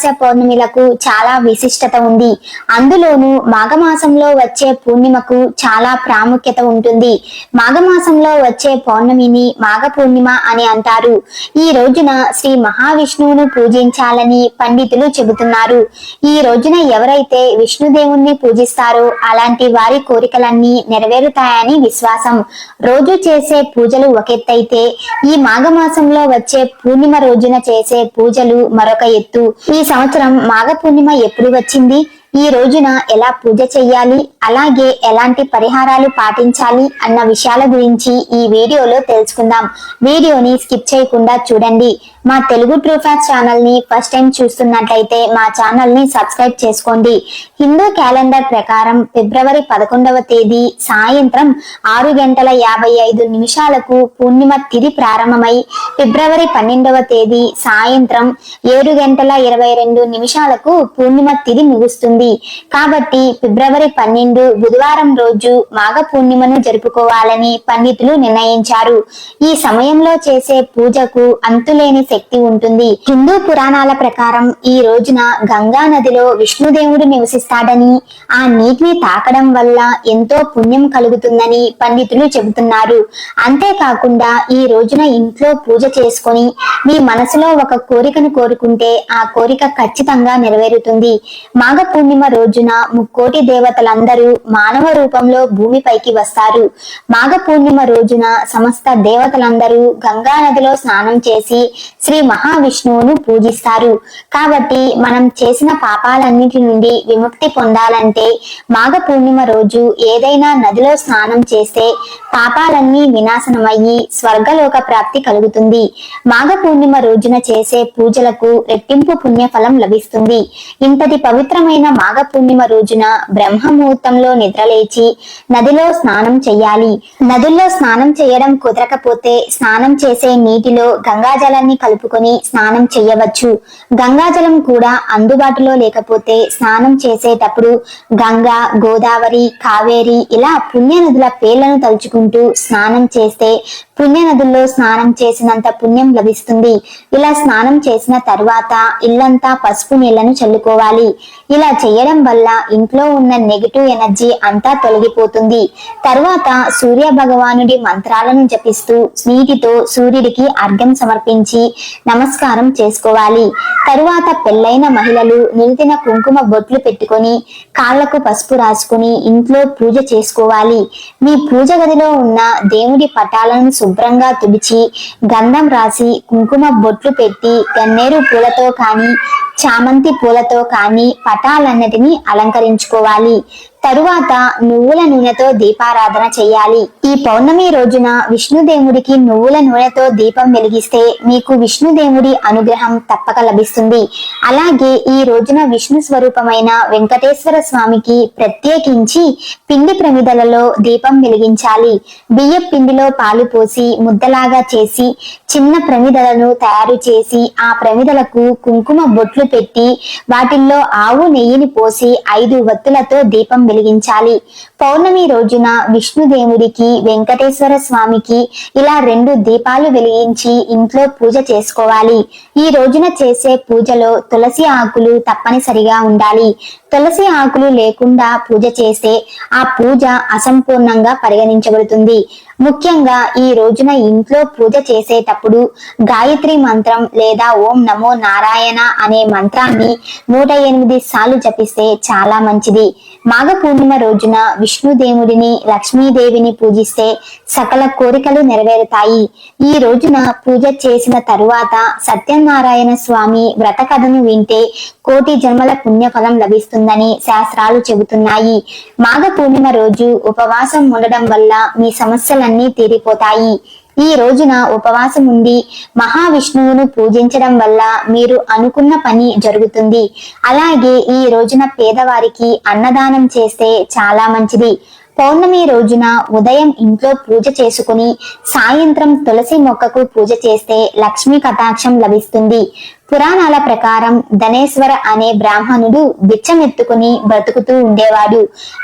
అమావాస్య పౌర్ణమిలకు చాలా విశిష్టత ఉంది. అందులోనూ మాఘమాసంలో వచ్చే పూర్ణిమకు చాలా ప్రాముఖ్యత ఉంటుంది. మాఘమాసంలో వచ్చే పౌర్ణమిని మాఘ పూర్ణిమ అని అంటారు. ఈ రోజున శ్రీ మహావిష్ణువును పూజించాలని పండితులు చెబుతున్నారు. ఈ రోజున ఎవరైతే విష్ణుదేవుణ్ణి పూజిస్తారో అలాంటి వారి కోరికలన్నీ నెరవేరుతాయని విశ్వాసం. రోజు చేసే పూజలు ఒకెత్తైతే ఈ మాఘమాసంలో వచ్చే పూర్ణిమ రోజున చేసే పూజలు మరొక ఎత్తు. ఈ సంవత్సరం మాఘ పూర్ణిమ ఎప్పుడు వచ్చింది? ఈ రోజున ఎలా పూజ చెయ్యాలి? అలాగే ఎలాంటి పరిహారాలు పాటించాలి? అన్న విషయాల గురించి ఈ వీడియోలో తెలుసుకుందాం. వీడియోని స్కిప్ చేయకుండా చూడండి. మా తెలుగు ట్రూ ఫ్యాక్ట్ ఛానల్ని ఫస్ట్ టైం చూస్తున్నట్లయితే మా ఛానల్ని సబ్స్క్రైబ్ చేసుకోండి. హిందూ క్యాలెండర్ ప్రకారం ఫిబ్రవరి పదకొండవ తేదీ సాయంత్రం ఆరు గంటల యాభై ఐదు నిమిషాలకు పూర్ణిమ తిది ప్రారంభమై ఫిబ్రవరి పన్నెండవ తేదీ సాయంత్రం ఏడు గంటల ఇరవై రెండు నిమిషాలకు పూర్ణిమ తిది ముగుస్తుంది. కాబట్టి ఫిబ్రవరి పన్నెండు బుధవారం రోజు మాఘ పూర్ణిమను జరుపుకోవాలని పండితులు నిర్ణయించారు. ఈ సమయంలో చేసే పూజకు అంతులేని శక్తి ఉంటుంది. హిందూ పురాణాల ప్రకారం ఈ రోజున గంగా నదిలో విష్ణుదేవుడు నివసిస్తాడని ఆ నీటిని తాకడం వల్ల ఎంతో పుణ్యం కలుగుతుందని పండితులు చెబుతున్నారు. అంతేకాకుండా ఈ రోజున ఇంట్లో పూజ చేసుకొని మీ మనసులో ఒక కోరికను కోరుకుంటే ఆ కోరిక ఖచ్చితంగా నెరవేరుతుంది. మాఘ పూర్ణిమ రోజున ముక్కోటి దేవతలందరూ మానవ రూపంలో భూమిపైకి వస్తారు. మాఘ పూర్ణిమ రోజున సమస్త దేవతలందరూ గంగా నదిలో స్నానం చేసి శ్రీ మహావిష్ణువును పూజిస్తారు. కాబట్టి మనం చేసిన పాపాలన్నిటి నుండి విముక్తి పొందాలంటే మాఘ పూర్ణిమ రోజు ఏదైనా నదిలో స్నానం చేస్తే పాపాలన్నీ వినాశనమయ్యి స్వర్గలోక ప్రాప్తి కలుగుతుంది. మాఘ పూర్ణిమ రోజున చేసే పూజలకు రెట్టింపు పుణ్యఫలం లభిస్తుంది. ఇంతటి పవిత్రమైన మాఘ పూర్ణిమ రోజున బ్రహ్మముహూర్తంలో నిద్రలేచి నదిలో స్నానం చేయాలి నదుల్లో స్నానం చేయడం కుదరకపోతే స్నానం చేసే నీటిలో గంగాజలాన్ని కలుపుకొని స్నానం చేయవచ్చు గంగాజలం కూడా అందుబాటులో లేకపోతే స్నానం చేసేటప్పుడు గంగా గోదావరి కావేరి ఇలా పుణ్య నదుల పేర్లను తలుచుకుంటూ స్నానం చేస్తే పుణ్య నదుల్లో స్నానం చేసినంత పుణ్యం లభిస్తుంది. ఇలా స్నానం చేసిన తర్వాత ఇల్లంతా పసుపు నీళ్ళను చల్లుకోవాలి. ఇలా చేయడం వల్ల ఇంట్లో ఉన్న నెగిటివ్ ఎనర్జీ అంతా తొలగిపోతుంది. తరువాత సూర్య భగవానుడి మంత్రాలను జపిస్తూ నీటితో సూర్యుడికి అర్ఘ్యం సమర్పించి నమస్కారం చేసుకోవాలి. తరువాత పెళ్ళైన మహిళలు నిలిచిన కుంకుమ బొట్లు పెట్టుకొని కాళ్ళకు పసుపు రాసుకుని ఇంట్లో పూజ చేసుకోవాలి. మీ పూజ గదిలో ఉన్న దేవుడి పటాలను శుభ్రంగా తుడిచి గంధం రాసి కుంకుమ బొట్లు పెట్టి గన్నేరు పూలతో కానీ చామంతి పూలతో కానీ పటాలన్నిటినీ అలంకరించుకోవాలి. తరువాత నువ్వుల నూనెతో దీపారాధన చేయాలి ఈ పౌర్ణమి రోజున విష్ణుదేవుడికి నువ్వుల నూనెతో దీపం వెలిగిస్తే మీకు విష్ణుదేవుడి అనుగ్రహం తప్పక లభిస్తుంది. అలాగే ఈ రోజున విష్ణు స్వరూపమైన వెంకటేశ్వర స్వామికి ప్రత్యేకించి పిండి ప్రమిదలలో దీపం వెలిగించాలి. బియ్య పిండిలో పాలు పోసి ముద్దలాగా చేసి చిన్న ప్రమిదలను తయారు చేసి ఆ ప్రమిదలకు కుంకుమ బొట్లు పెట్టి వాటిల్లో ఆవు నెయ్యిని పోసి ఐదు వత్తులతో దీపం వెలిగించాలి. పౌర్ణమి రోజున విష్ణుదేవుడికి వెంకటేశ్వర స్వామికి ఇలా రెండు దీపాలు వెలిగించి ఇంట్లో పూజ చేసుకోవాలి. ఈ రోజున చేసే పూజలో తులసి ఆకులు తప్పనిసరిగా ఉండాలి. తులసి ఆకులు లేకుండా పూజ చేస్తే ఆ పూజ అసంపూర్ణంగా పరిగణించబడుతుంది. ముఖ్యంగా ఈ రోజున ఇంట్లో పూజ చేసేటప్పుడు గాయత్రి మంత్రం లేదా ఓం నమో నారాయణ అనే మంత్రాన్ని నూట ఎనిమిది సార్లు జపిస్తే చాలా మంచిది. మాఘ పూర్ణిమ రోజున విష్ణుదేవుడిని లక్ష్మీదేవిని పూజిస్తే సకల కోరికలు నెరవేరుతాయి. ఈ రోజున పూజ చేసిన తరువాత సత్యనారాయణ స్వామి వ్రత కథను వింటే కోటి జన్మల పుణ్యఫలం లభిస్తుంది. లభిస్తుందని శాస్త్రాలు చెబుతున్నాయి. మాఘ పూర్ణిమ రోజు ఉపవాసం ఉండడం వల్ల మీ సమస్యలన్నీ తీరిపోతాయి. ఈ రోజున ఉపవాసం ఉండి మహావిష్ణువును పూజించడం వల్ల మీరు అనుకున్న పని జరుగుతుంది. అలాగే ఈ రోజున పేదవారికి అన్నదానం చేస్తే చాలా మంచిది. పౌర్ణమి రోజున ఉదయం ఇంట్లో పూజ చేసుకుని సాయంత్రం తులసి మొక్కకు పూజ చేస్తే లక్ష్మీ కటాక్షం లభిస్తుంది. పురాణాల ప్రకారం ధనేశ్వర అనే బ్రాహ్మణుడు బిచ్చమెత్తుకుని బ్రతుకుతూ ఉండేవాడు.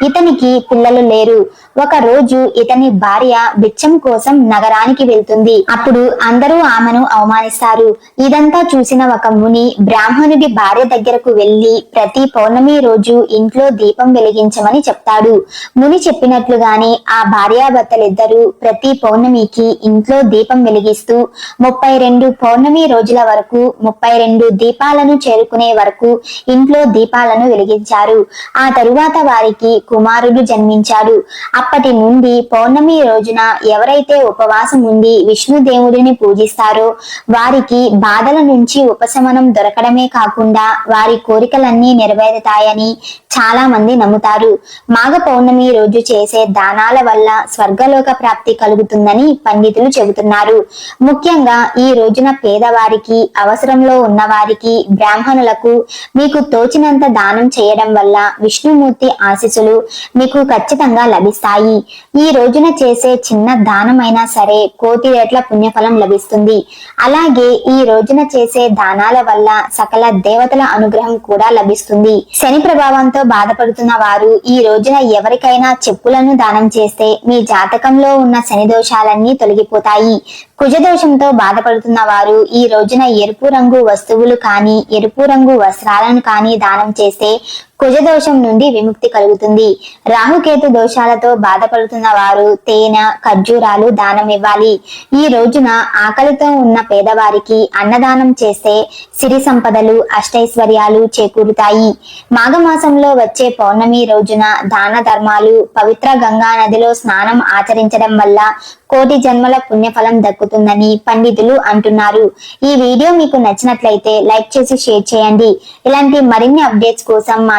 ఇతనికి పిల్లలు లేరు. ఒక రోజు ఇతని భార్య బిచ్చం కోసం నగరానికి వెళ్తుంది. అప్పుడు అందరూ ఆమెను అవమానిస్తారు. ఇదంతా చూసిన ఒక ముని బ్రాహ్మణుడి భార్య దగ్గరకు వెళ్ళి ప్రతి పౌర్ణమి రోజు ఇంట్లో దీపం వెలిగించమని చెప్తాడు. ముని చెప్పినట్లుగానే ఆ భార్యాభర్తలిద్దరూ ప్రతి పౌర్ణమికి ఇంట్లో దీపం వెలిగిస్తూ ముప్పై రెండు పౌర్ణమి రోజుల వరకు ముప్పై రెండు దీపాలను చేరుకునే వరకు ఇంట్లో దీపాలను వెలిగించారు. ఆ తరువాత వారికి కుమారుడు జన్మించాడు. అప్పటి నుండి పౌర్ణమి రోజున ఎవరైతే ఉపవాసం ఉండి విష్ణుదేవుడిని పూజిస్తారో వారికి బాధల నుంచి ఉపశమనం దొరకడమే కాకుండా వారి కోరికలన్నీ నెరవేరుతాయని చాలా మంది నమ్ముతారు. మాఘ పౌర్ణమి రోజు చేసే దానాల వల్ల స్వర్గలోక ప్రాప్తి కలుగుతుందని పండితులు చెబుతున్నారు. ముఖ్యంగా ఈ రోజున పేదవారికి అవసరంలో ఉన్నవారికి బ్రాహ్మణులకు మీకు తోచినంత దానం చేయడం వల్ల విష్ణుమూర్తి ఆశీస్సులు మీకు ఖచ్చితంగా లభిస్తాయి. ఈ రోజున చేసే చిన్న దానమైనా సరే కోటి రేట్ల పుణ్యఫలం లభిస్తుంది. అలాగే ఈ రోజున చేసే దానాల వల్ల సకల దేవతల అనుగ్రహం కూడా లభిస్తుంది. శని ప్రభావంతో బాధపడుతున్న వారు ఈ రోజున ఎవరికైనా చెప్పులను దానం చేస్తే మీ జాతకంలో ఉన్న శని దోషాలన్నీ తొలగిపోతాయి. కుజదోషంతో బాధపడుతున్న వారు ఈ రోజున ఎరుపు రంగు వస్తువులు కానీ ఎరుపు రంగు వస్త్రాలను కానీ దానం చేస్తే కుజదోషం నుండి విముక్తి కలుగుతుంది. రాహుకేతు దోషాలతో బాధపడుతున్న వారు తేనె ఖర్జూరాలు దానం ఇవ్వాలి. ఈ రోజున ఆకలితో ఉన్న పేదవారికి అన్నదానం చేస్తే సిరి సంపదలు అష్టైశ్వర్యాలు చేకూరుతాయి. మాఘమాసంలో వచ్చే పౌర్ణమి రోజున దాన ధర్మాలు పవిత్ర గంగా నదిలో స్నానం ఆచరించడం వల్ల కోటి జన్మల పుణ్యఫలం దక్కుతుందని పండితులు అంటున్నారు. ఈ వీడియో మీకు నచ్చినట్లయితే లైక్ చేసి షేర్ చేయండి. ఇలాంటి మరిన్ని అప్డేట్స్ కోసం మా